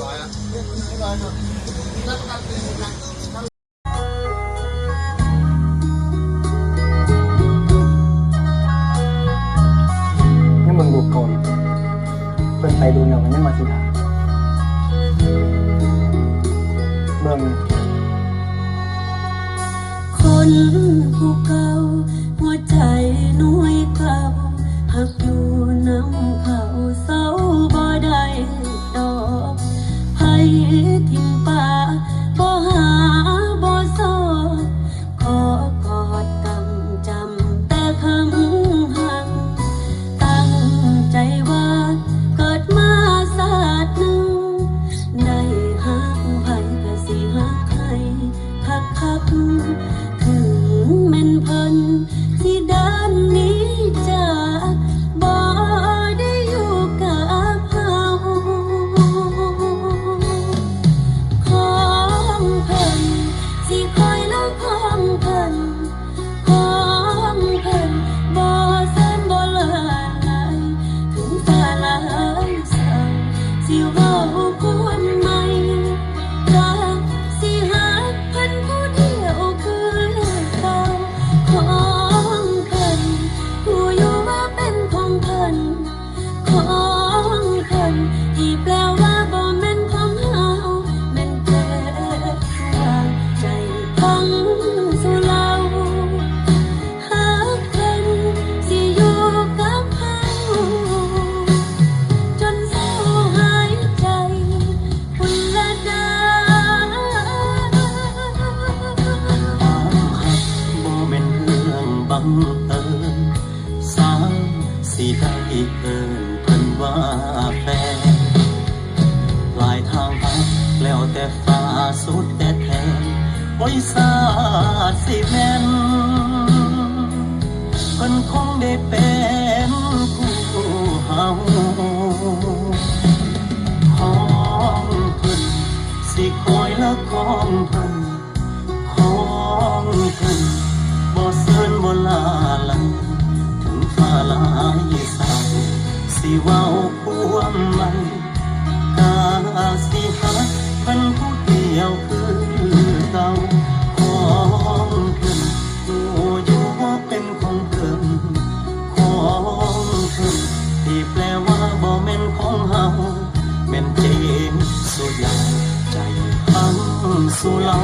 Wala na. Wala na. ของคนที่แปลว่า ซาสิเมนเพิ่นคงได้เป็นผู้เฮาห้องเพิ่นสิคอยละคองเพิ่นของเพิ่นบ่เสินบ่ลาลังถึงฟ้าลายสศร้าสิเว้าควมมันกาสิหาเพิ่นผู้เดียวคือเก่า องเฮาแม่นเจนสุยาใจหังสุเหลา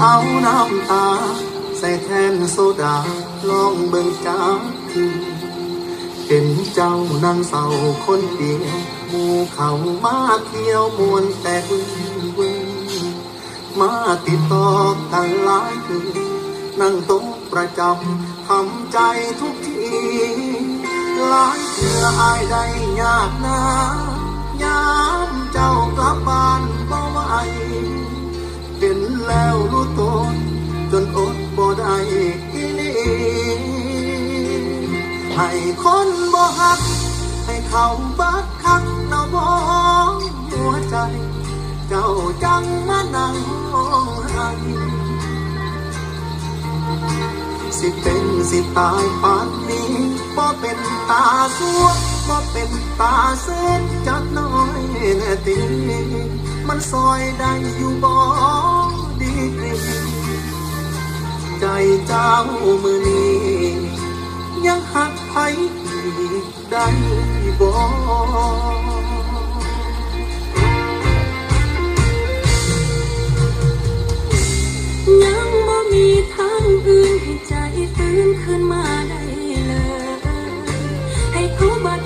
เอาน้ำตา ใส่แทนโซดาลองเบิ่งจักทีเห็นเจ้านั่งเสาคนเดียวหมู่เขามาเที่ยวมวนแต่กุ้งเวงมาติดต่อกันหลายคืนนั่งโต๊ะประจำทำใจทุกทีหลายเถื่ออายได้ยากนายามเจ้ากลับบ้านบ่ไหว เป็นแล้วรู้ตนจนอดบ่ได้อีนี่ให้คนบ่หัก ให้เขาบักคักเนาบ่หัวใจ เจ้าจังมานั่งให้สิเป็นสิตายปานนี้บ่เป็นตาสัวบ่เป็นตาเส้นจัดน้อยแน่ตี มันซอยได้อยู่บ่ดีใจเจ้ามือนี้ยังหักไผอีได้บ่ยังบ่มีทางอื่นให้ใจฟื้นขึ้นมาได้เลย ให้เขาบัด